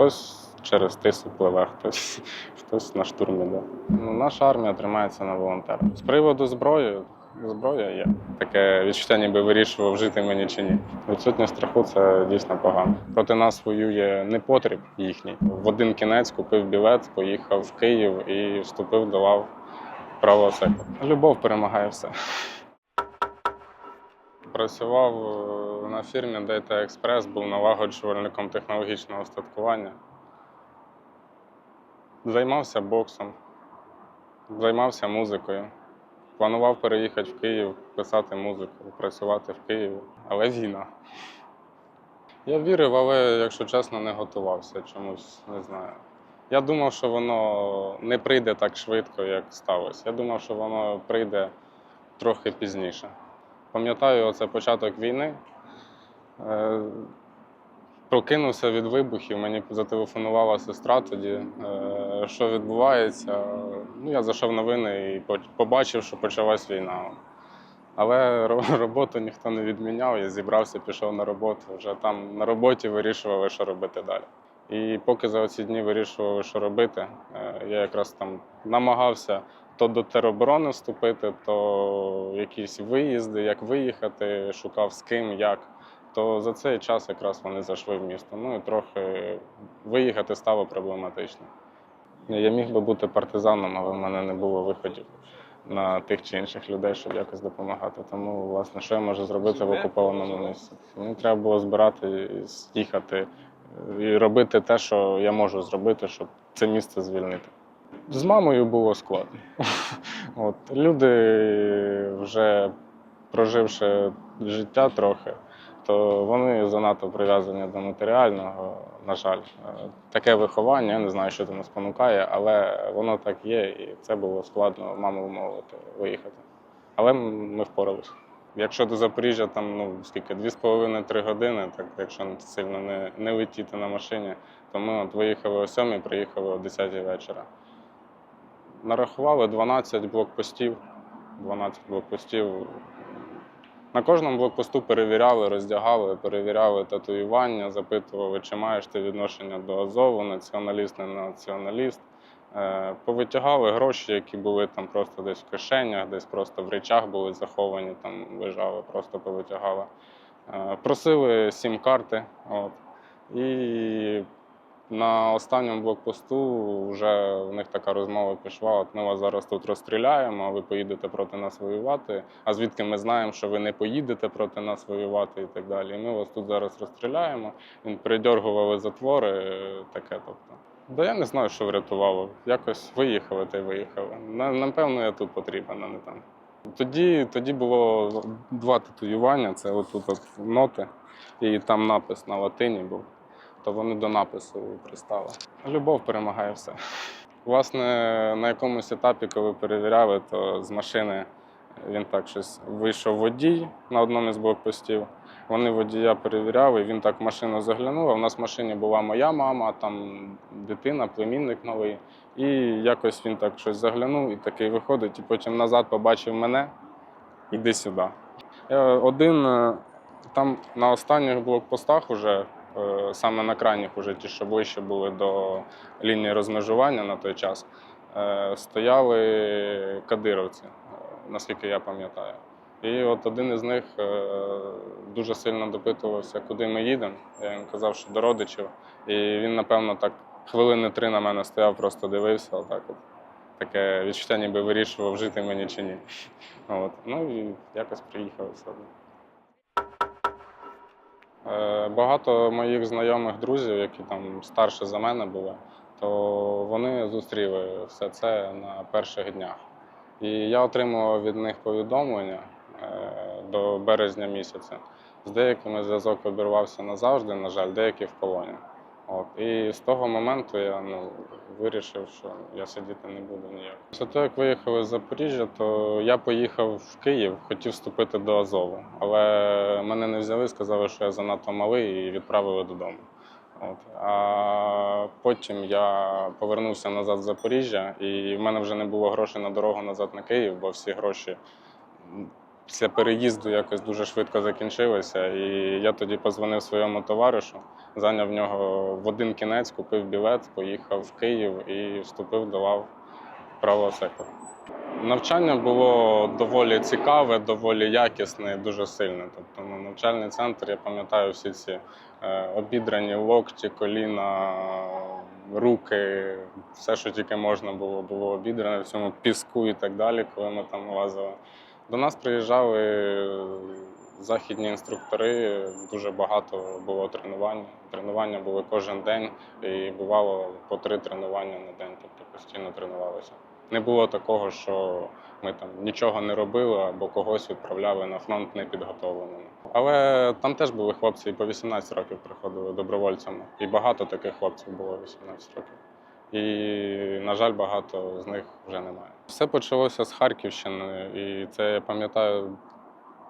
Хтось через тису пливе, хтось, хтось на штурм іде. Ну, наша армія тримається на волонтерах. З приводу зброї, зброя є. Таке відчуття, ніби вирішував, жити мені чи ні. Відсутність страху це дійсно погано. Проти нас воює непотріб їхній. В один кінець купив білет, поїхав в Київ і вступив до лав правого сектору. Любов перемагає все. Працював е, на фірмі Data Express, був налагоджувальником технологічного устаткування. Займався боксом, займався музикою. Планував переїхати в Київ, писати музику, працювати в Києві, але війна. Я вірив, але, якщо чесно, не готувався чомусь, не знаю. Я думав, що воно не прийде так швидко, як сталося. Я думав, що воно прийде трохи пізніше. Пам'ятаю, оце початок війни. Е, Прокинувся від вибухів, мені зателефонувала сестра тоді, е, що відбувається. Ну, я зайшов новини і побачив, що почалась війна. Але роботу ніхто не відміняв, я зібрався, пішов на роботу. Вже там на роботі вирішували, що робити далі. І поки за ці дні вирішували, що робити, е, я якраз там намагався то до тероборони вступити, то якісь виїзди, як виїхати, шукав з ким, як. То за цей час якраз вони зайшли в місто. Ну і трохи виїхати стало проблематично. Я міг би бути партизаном, але в мене не було виходів на тих чи інших людей, щоб якось допомагати. Тому, власне, що я можу зробити в окупованому місці? Мені треба було збирати, їхати і робити те, що я можу зробити, щоб це місце звільнити. З мамою було складно. От, люди, вже проживши життя трохи, то вони занадто прив'язані до матеріального, на жаль. Е, Таке виховання, я не знаю, що це спонукає, але воно так є, і це було складно маму вмовити виїхати. Але ми впоралися. Якщо до Запоріжжя там ну скільки, 2,5-3 години, так якщо сильно не, не летіти на машині, то ми от виїхали о 7, приїхали о 10 вечора. Нарахували 12 блокпостів. 12 блокпостів. На кожному блокпосту перевіряли, роздягали, перевіряли татуювання, запитували, чи маєш ти відношення до Азову, націоналіст, не націоналіст. Е, Повитягали гроші, які були там просто десь в кишенях, десь просто в речах були заховані, там лежали, просто повитягали. Е, Просили сім-карти. От. І на останньому блокпосту вже в них така розмова пішла: от ми вас зараз тут розстріляємо, а ви поїдете проти нас воювати. А звідки ми знаємо, що ви не поїдете проти нас воювати і так далі. І ми вас тут зараз розстріляємо. Він придергували затвори, е, таке. Тобто. Да я не знаю, що врятувало. Якось виїхали та й виїхали. На- Напевно, я тут потрібен, а не там. Тоді, тоді було два татуювання: це отут от ноти, і там напис на латині був то вони до напису пристали. Любов перемагає все. Власне, на якомусь етапі, коли перевіряли, то з машини він так щось вийшов водій на одному із блокпостів. Вони водія перевіряли, він так машину заглянув. а В нас в машині була моя мама, там дитина, племінник новий. І якось він так щось заглянув і такий виходить, і потім назад побачив мене. Іди сюди. Я один е, там на останніх блокпостах уже е, саме на крайніх, уже ті, що ближче були до лінії розмежування на той час, е, стояли кадировці, е, наскільки я пам'ятаю. І от один із них е, дуже сильно допитувався, куди ми їдемо. Я їм казав, що до родичів. І він, напевно, так хвилини три на мене стояв, просто дивився. Отак от. Таке відчуття, ніби вирішував, жити мені чи ні. От. Ну і якось приїхав все. Е, Багато моїх знайомих друзів, які там старше за мене були, то вони зустріли все це на перших днях. І я отримував від них повідомлення е, до березня місяця. З деякими зв'язок обірвався назавжди, на жаль, деякі в полоні. От. І з того моменту я ну, вирішив, що я сидіти не буду ніяк. Після того, як виїхали з Запоріжжя, то я поїхав в Київ, хотів вступити до Азову. Але мене не взяли, сказали, що я занадто малий і відправили додому. От. А потім я повернувся назад в Запоріжжя, і в мене вже не було грошей на дорогу назад на Київ, бо всі гроші після переїзду якось дуже швидко закінчилося. І я тоді позвонив своєму товаришу, зайняв в нього в один кінець, купив білет, поїхав в Київ і вступив до лав правого сектору. Навчання було доволі цікаве, доволі якісне, і дуже сильне. Тобто, ну, навчальний центр, я пам'ятаю всі ці е, обідрані локті, коліна, руки, все, що тільки можна було, було обідране в цьому піску і так далі, коли ми там лазили. До нас приїжджали західні інструктори, дуже багато було тренувань. Тренування були кожен день, і бувало по три тренування на день, тобто постійно тренувалися. Не було такого, що ми там нічого не робили або когось відправляли на фронт непідготовленими. Але там теж були хлопці і по 18 років приходили добровольцями. І багато таких хлопців було 18 років. І, на жаль, багато з них вже немає. Все почалося з Харківщини, і це я пам'ятаю,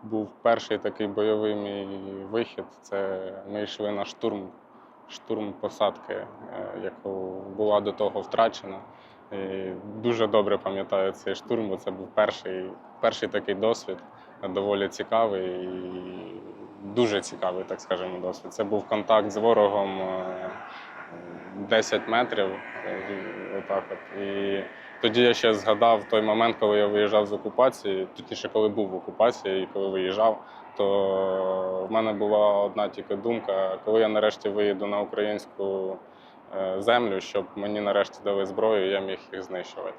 був перший такий бойовий мій вихід. Це ми йшли на штурм, штурм посадки, е, яку була до того втрачена. І дуже добре пам'ятаю цей штурм, бо це був перший, перший такий досвід, доволі цікавий і дуже цікавий, так скажемо, досвід. Це був контакт з ворогом е, 10 метрів. е, Отак от. І тоді я ще згадав той момент, коли я виїжджав з окупації, точніше, коли був в окупації і коли виїжджав, то в мене була одна тільки думка, коли я нарешті виїду на українську е, землю, щоб мені нарешті дали зброю, я міг їх знищувати.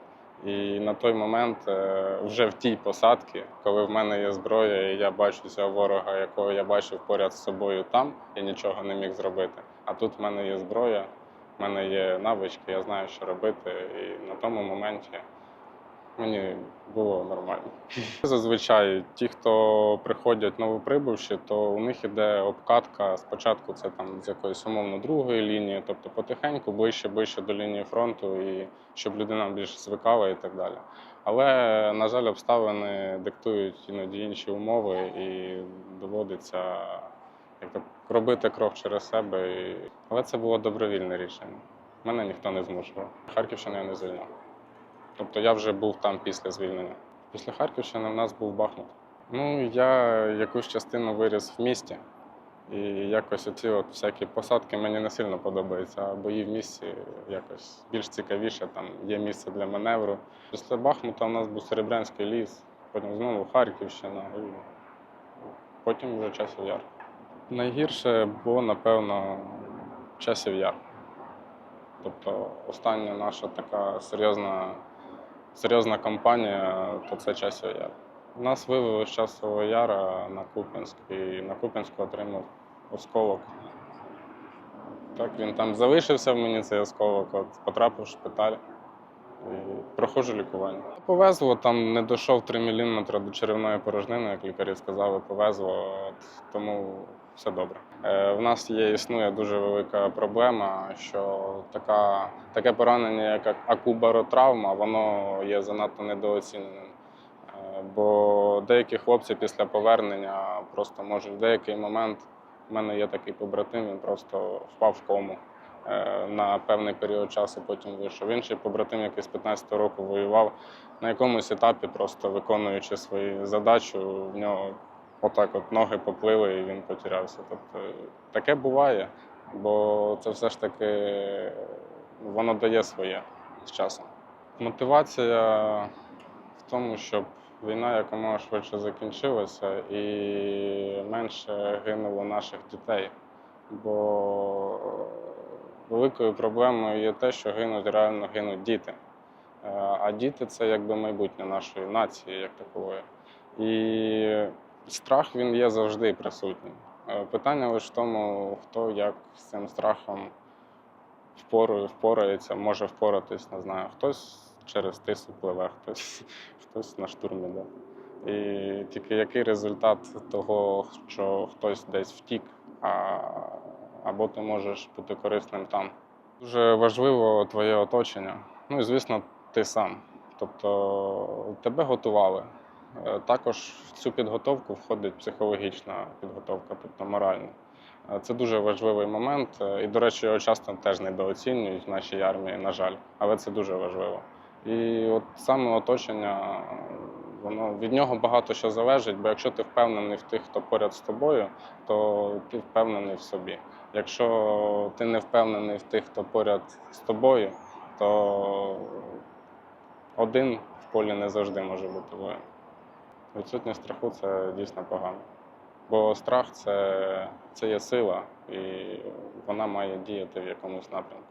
І на той момент, е, вже в тій посадці, коли в мене є зброя, і я бачу цього ворога, якого я бачив поряд з собою там, я нічого не міг зробити. А тут в мене є зброя, в мене є навички, я знаю, що робити. І на тому моменті мені було нормально. Зазвичай ті, хто приходять новоприбувші, то у них іде обкатка. Спочатку це там з якоїсь умовно другої лінії, тобто потихеньку, ближче, ближче до лінії фронту, і щоб людина більш звикала і так далі. Але, на жаль, обставини диктують іноді інші умови, і доводиться як так, робити крок через себе. І... Але це було добровільне рішення. Мене ніхто не змушував. Харківщину я не звільняв. Тобто я вже був там після звільнення. Після Харківщини в нас був Бахмут. Ну, я якусь частину виріс в місті. І якось оці от всякі посадки мені не сильно подобаються, а бої в місті якось більш цікавіше, там є місце для маневру. Після Бахмута у нас був Серебрянський ліс, потім знову Харківщина, і потім вже часів яр. Найгірше було, напевно, часів яр. Тобто остання наша така серйозна, серйозна кампанія, то це часів яр. Нас вивели з часового яра на Куп'янськ, і на Куп'янську отримав осколок. Так, він там залишився в мені цей осколок, от, потрапив в шпиталь і проходжу лікування. Повезло, там не дійшов 3 мм до черевної порожнини, як лікарі сказали, повезло, от, тому все добре. Е, в нас є існує дуже велика проблема, що така, таке поранення, як акубаротравма, воно є занадто недооціненим. Е, Бо деякі хлопці після повернення просто можуть в деякий момент. У мене є такий побратим, він просто впав в кому е, на певний період часу, потім вийшов. Інший побратим, який з 15 року воював, на якомусь етапі, просто виконуючи свою задачу, в нього отак от ноги поплили і він потерявся. Тобто таке буває, бо це все ж таки воно дає своє з часом. Мотивація в тому, щоб війна якомога швидше закінчилася і менше гинуло наших дітей. Бо великою проблемою є те, що гинуть реально гинуть діти. Е, А діти це якби майбутнє нашої нації як такової. І страх він є завжди присутній. Е, Питання лише в тому, хто як з цим страхом впору, впорається, може впоратись, не знаю. Хтось через тису пливе, хтось, хтось на штурм іде. І тільки який результат того, що хтось десь втік, а, або ти можеш бути корисним там. Дуже важливо твоє оточення. Ну і звісно, ти сам. Тобто тебе готували. Е, Також в цю підготовку входить психологічна підготовка, тобто моральна. Е, Це дуже важливий момент. е, І, до речі, його часто теж недооцінюють в нашій армії, на жаль, але це дуже важливо. І от саме оточення Воно від нього багато що залежить, бо якщо ти впевнений в тих, хто поряд з тобою, то ти впевнений в собі. Якщо ти не впевнений в тих, хто поряд з тобою, то один в полі не завжди може бути воїн. Відсутність страху це дійсно погано. Бо страх це, це є сила, і вона має діяти в якомусь напрямку.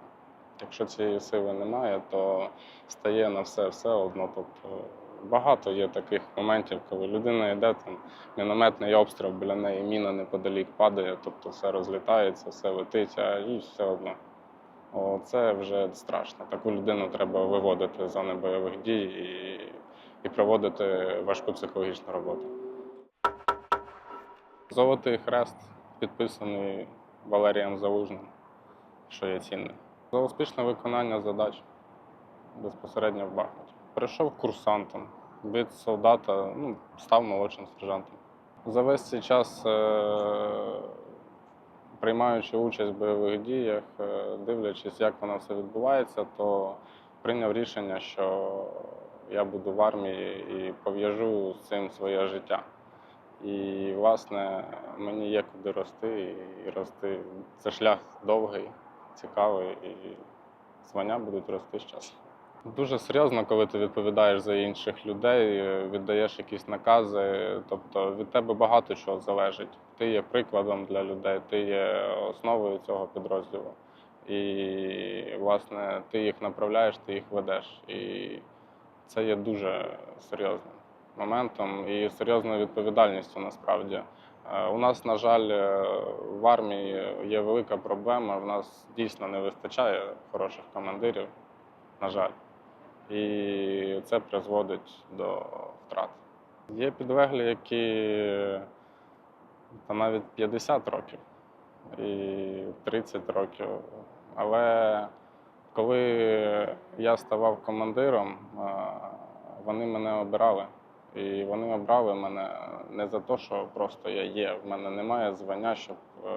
Якщо цієї сили немає, то стає на все все одно. Тобто багато є таких моментів, коли людина йде, там мінометний обстріл біля неї, міна неподалік падає, тобто все розлітається, все летить, їй все одно. О, це вже страшно. Таку людину треба виводити з зони бойових дій і, і проводити важку психологічну роботу. Золотий хрест підписаний Валерієм Залужним, що є цінним. За успішне виконання задач безпосередньо в Бахмуті. Прийшов курсантом, від солдата ну, став молодшим сержантом. За весь цей час, е- приймаючи участь в бойових діях, е, дивлячись, як воно все відбувається, то прийняв рішення, що я буду в армії і пов'яжу з цим своє життя. І, власне, мені є куди рости і рости. Це шлях довгий, цікавий, і звання будуть рости з часом. Дуже серйозно, коли ти відповідаєш за інших людей, віддаєш якісь накази. Тобто від тебе багато чого залежить. Ти є прикладом для людей, ти є основою цього підрозділу. І, власне, ти їх направляєш, ти їх ведеш. І це є дуже серйозним моментом і серйозною відповідальністю насправді. Е, У нас, на жаль, е, в армії є велика проблема. В нас дійсно не вистачає хороших командирів, на жаль. І це призводить до втрат. Є підлеглі, які та навіть 50 років і 30 років. Але коли я ставав командиром, е, вони мене обирали. І вони обрали мене не за те, що просто я є. В мене немає звання, щоб е,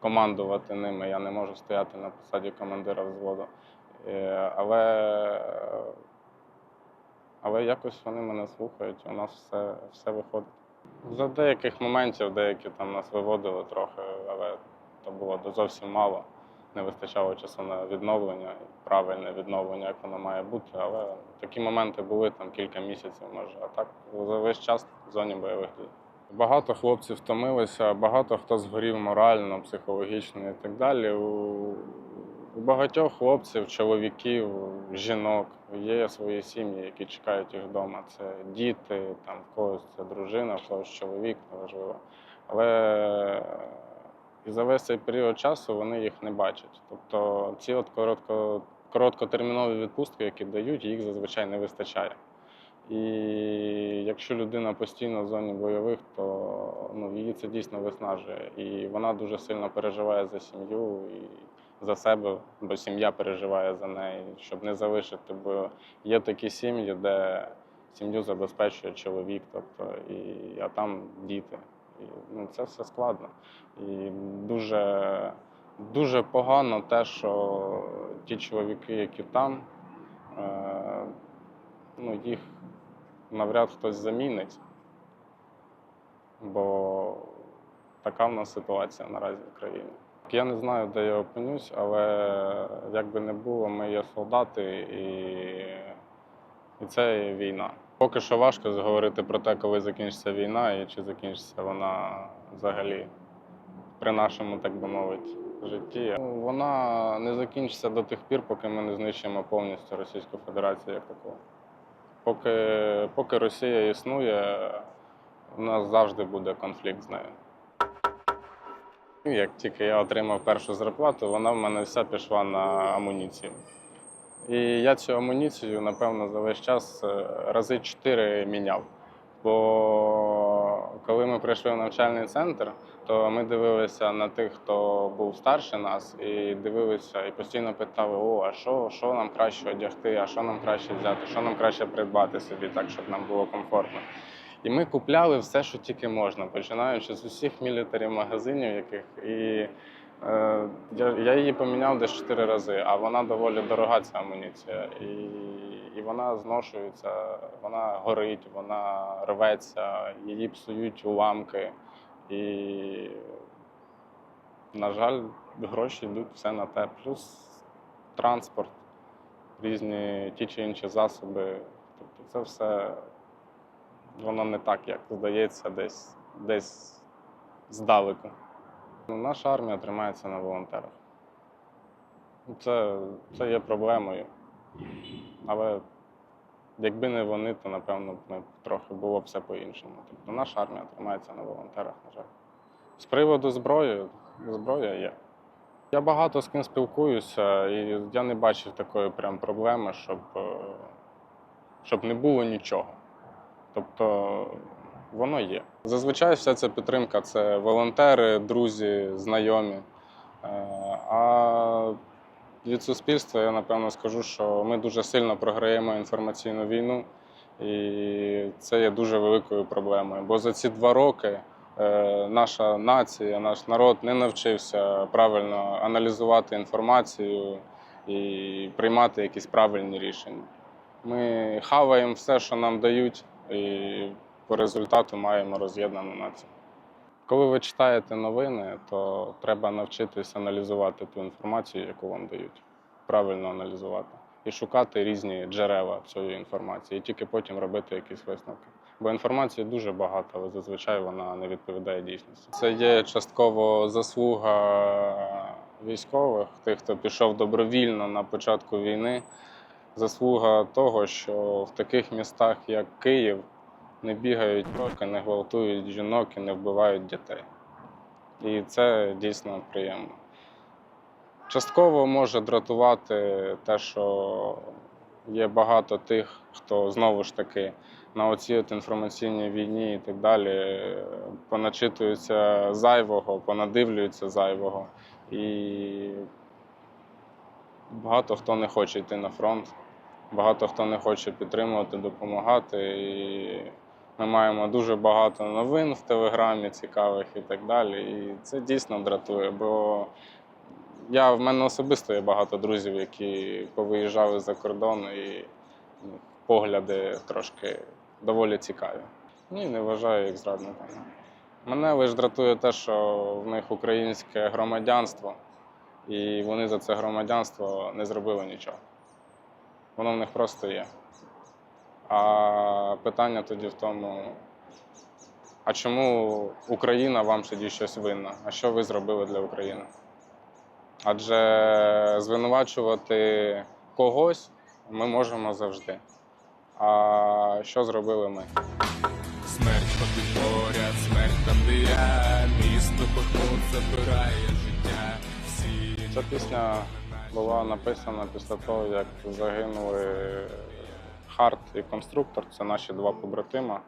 командувати ними. Я не можу стояти на посаді командира взводу. Е, але, але якось вони мене слухають, у нас все, все виходить. За деяких моментів деякі там нас виводили трохи, але то було зовсім мало. Не вистачало часу на відновлення, правильне відновлення, як воно має бути. Але такі моменти були там кілька місяців, може. А так за весь час в зоні бойових дій. Багато хлопців втомилися, багато хто згорів морально, психологічно і так далі. У, багатьох хлопців, чоловіків, жінок є свої сім'ї, які чекають їх вдома. Це діти, там когось це дружина, в когось чоловік, неважливо. Але і за весь цей період часу вони їх не бачать. Тобто ці от коротко, короткотермінові відпустки, які дають, їх зазвичай не вистачає. І якщо людина постійно в зоні бойових, то ну, її це дійсно виснажує. І вона дуже сильно переживає за сім'ю і за себе, бо сім'я переживає за неї, щоб не залишити. Бо є такі сім'ї, де сім'ю забезпечує чоловік, тобто, і, а там діти. І, ну, це все складно. І дуже, дуже погано те, що ті чоловіки, які там, е, ну, їх навряд хтось замінить. Бо така в нас ситуація наразі в країні. Я не знаю, де я опинюсь, але як би не було, ми є солдати і, і це є війна. Поки що важко говорити про те, коли закінчиться війна і чи закінчиться вона взагалі при нашому, так би мовити, житті. Ну, Вона не закінчиться до тих пір, поки ми не знищимо повністю Російську Федерацію як таку. Поки, поки Росія існує, у нас завжди буде конфлікт з нею. Як тільки я отримав першу зарплату, вона в мене вся пішла на амуніцію. І я цю амуніцію, напевно, за весь час е, рази чотири міняв. Бо коли ми прийшли в навчальний центр, то ми дивилися на тих, хто був старше нас, і дивилися і постійно питали: о, а що, що нам краще одягти, а що нам краще взяти, що нам краще придбати собі, так, щоб нам було комфортно. І ми купляли все, що тільки можна, починаючи з усіх мілітарів магазинів, яких і Я, я її поміняв десь чотири рази, а вона доволі дорога ця амуніція. І, і вона зношується, вона горить, вона рветься, її псують уламки. І, на жаль, гроші йдуть все на те. Плюс транспорт, різні ті чи інші засоби. Тобто це все воно не так, як здається, десь, десь здалеку. Ну, Наша армія тримається на волонтерах. Це, це є проблемою. Але якби не вони, то напевно б трохи було б все по-іншому. Тобто наша армія тримається на волонтерах, на жаль. З приводу зброї, зброя є. Я багато з ким спілкуюся, і я не бачив такої прям проблеми, щоб, е, щоб не було нічого. Тобто воно є. Зазвичай вся ця підтримка це волонтери, друзі, знайомі. Е, А від суспільства я напевно скажу, що ми дуже сильно програємо інформаційну війну, і це є дуже великою проблемою. Бо за ці два роки е, наша нація, наш народ не навчився правильно аналізувати інформацію і приймати якісь правильні рішення. Ми хаваємо все, що нам дають, і по результату маємо роз'єднану націю. Коли ви читаєте новини, то треба навчитись аналізувати ту інформацію, яку вам дають, правильно аналізувати і шукати різні джерела цієї інформації, і тільки потім робити якісь висновки. Бо інформації дуже багато, але зазвичай вона не відповідає дійсності. Це є частково заслуга військових, тих, хто пішов добровільно на початку війни. Заслуга того, що в таких містах, як Київ, не бігають роки, не гвалтують жінок і не вбивають дітей. І це дійсно приємно. Частково може дратувати те, що є багато тих, хто знову ж таки на оцій інформаційній війні і так далі поначитуються зайвого, понадивлюються зайвого. І багато хто не хоче йти на фронт, багато хто не хоче підтримувати, допомагати. І ми маємо дуже багато новин в Телеграмі цікавих і так далі. І це дійсно дратує, бо я, в мене особисто є багато друзів, які повиїжджали за кордон, і ну, погляди трошки доволі цікаві. Ні, не вважаю їх зрадниками. Мене лише дратує те, що в них українське громадянство, і вони за це громадянство не зробили нічого. Воно в них просто є. А питання тоді в тому, а чому Україна вам тоді щось винна? А що ви зробили для України? Адже звинувачувати когось ми можемо завжди. А що зробили ми? Смерть ходить поряд, смерть там, де я Місто Бахмут забирає життя Всі Ця пісня була написана після того, як загинули Харт і конструктор. Це наші два побратима,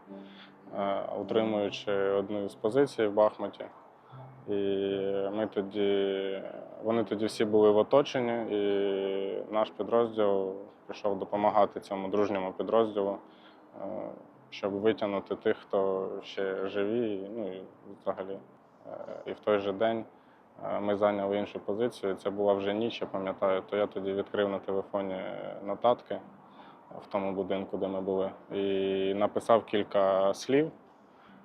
е, утримуючи одну з позицій в Бахмуті. І ми тоді, вони тоді всі були в оточенні, і наш підрозділ пішов допомагати цьому дружньому підрозділу, е, щоб витягнути тих, хто ще живі. Ну і взагалі. Е, І в той же день ми зайняли іншу позицію. Це була вже ніч, я пам'ятаю. То я тоді відкрив на телефоні нотатки в тому будинку, де ми були, і написав кілька слів.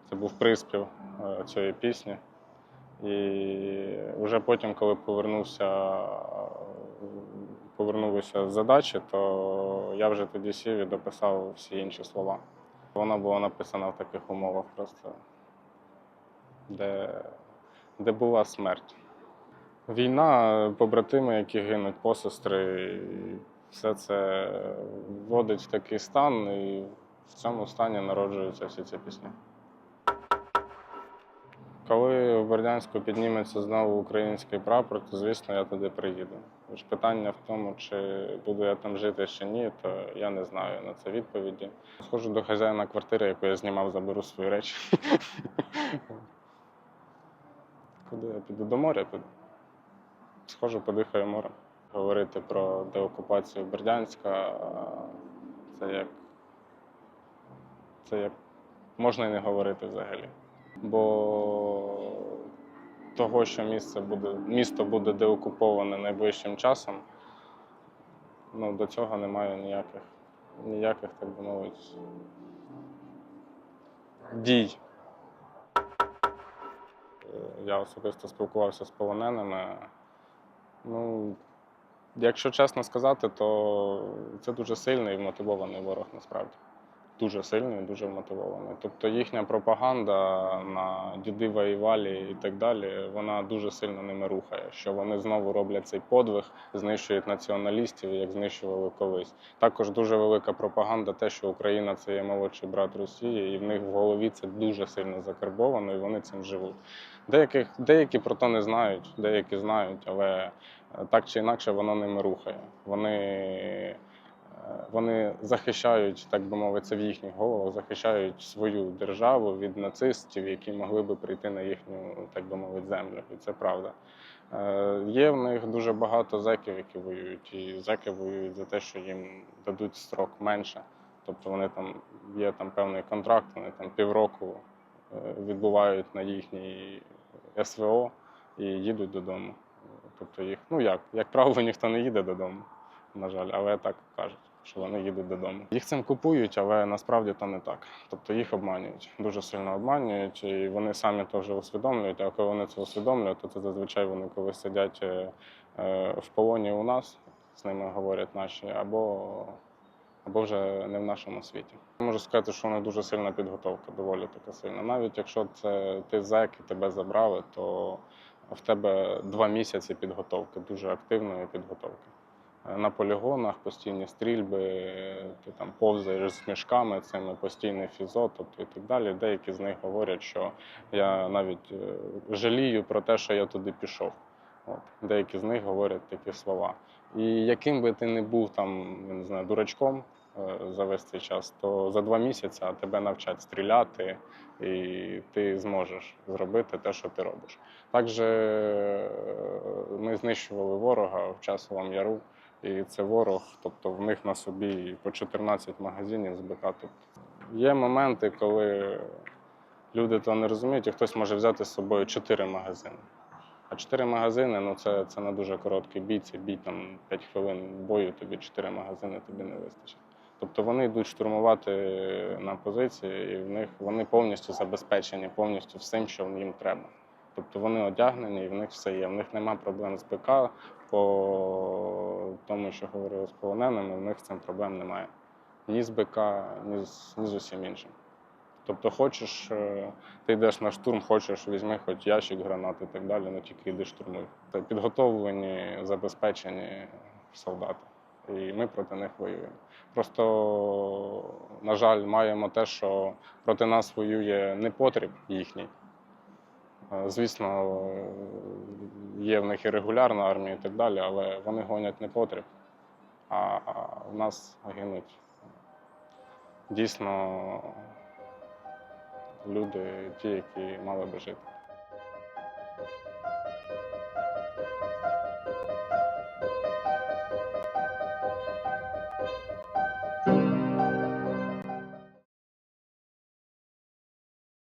Це був приспів е, цієї пісні. І вже потім, коли повернувся, повернувся з задачі, то я вже тоді сів і дописав всі інші слова. Вона була написана в таких умовах просто, де, де була смерть. Війна, побратими, які гинуть, посестри, все це вводить в такий стан, і в цьому стані народжуються всі ці пісні. Коли в Бердянську підніметься знову український прапор, то звісно я туди приїду. Ж питання в тому, чи буду я там жити чи ні, то я не знаю на це відповіді. Схожу до хазяїна квартири, яку я знімав, заберу свої речі. Куди я піду? До моря. Схожу, подихаю морем. Говорити про деокупацію Бердянська це як. Це як можна і не говорити взагалі. Бо того, що місце буде, місто буде деокуповане найближчим часом, ну, до цього немає ніяких, ніяких, так би мовити, дій. Е, Я особисто спілкувався з полоненими. Ну, якщо чесно сказати, то це дуже сильний і вмотивований ворог насправді. Дуже сильний і дуже вмотивований. Тобто їхня пропаганда на діди воювалі і так далі, вона дуже сильно ними рухає. Що вони знову роблять цей подвиг, знищують націоналістів, як знищували колись. Також дуже велика пропаганда, те, що Україна це є молодший брат Росії, і в них в голові це дуже сильно закарбовано, і вони цим живуть. Деяких, деякі про то не знають, деякі знають, але е, так чи інакше воно ними рухає. Вони, е, вони захищають, так би мовити, це в їхніх головах, захищають свою державу від нацистів, які могли би прийти на їхню, так би мовити, землю. І це правда. Е, Є в них дуже багато зеків, які воюють, і зеки воюють за те, що їм дадуть строк менше. Тобто вони там є там певний контракт, вони там півроку відбувають на їхній СВО і їдуть додому. Тобто їх, ну як, як правило, ніхто не їде додому, на жаль, але так кажуть, що вони їдуть додому. Їх цим купують, але насправді то не так. Тобто їх обманюють, дуже сильно обманюють, і вони самі вже усвідомлюють. А коли вони це усвідомлюють, то це зазвичай вони коли сидять е, е, в полоні у нас, з ними говорять наші, або або вже не в нашому світі. Можу сказати, що вона дуже сильна підготовка, доволі така сильна. Навіть якщо це ти зек і тебе забрали, то в тебе два місяці підготовки, дуже активної підготовки. Е, На полігонах постійні стрільби, ти там повзаєш з мішками, цими постійне фізо, тобто і так далі. Деякі з них говорять, що я навіть е, жалію про те, що я туди пішов. От. Деякі з них говорять такі слова. І яким би ти не був там, я не знаю, дурачком за весь цей час, то за два місяці тебе навчать стріляти, і ти зможеш зробити те, що ти робиш. Також е, ми знищували ворога в часовому яру, і це ворог, тобто в них на собі по 14 магазинів з Тобто є моменти, коли люди то не розуміють, і хтось може взяти з собою 4 магазини. А 4 магазини ну це, це не дуже короткий бій, це бій там 5 хвилин бою, тобі 4 магазини тобі не вистачить. Тобто вони йдуть штурмувати на позиції, і в них вони повністю забезпечені, повністю всім, що їм треба. Тобто вони одягнені, і в них все є. В них нема проблем з БК, по тому, що говорили з полоненими, в них цим проблем немає. Ні з БК, ні з, ні з усім іншим. Тобто, хочеш, е, ти йдеш на штурм, хочеш, візьми хоч ящик гранат і так далі, ну тільки йди штурмуй. Це підготовлені, забезпечені солдати. І ми проти них воюємо. Просто, на жаль, маємо те, що проти нас воює непотріб їхній. Е, Звісно, є в них і регулярна армія і так далі, але вони гонять непотріб, а в нас гинуть дійсно люди, ті, які мали би жити.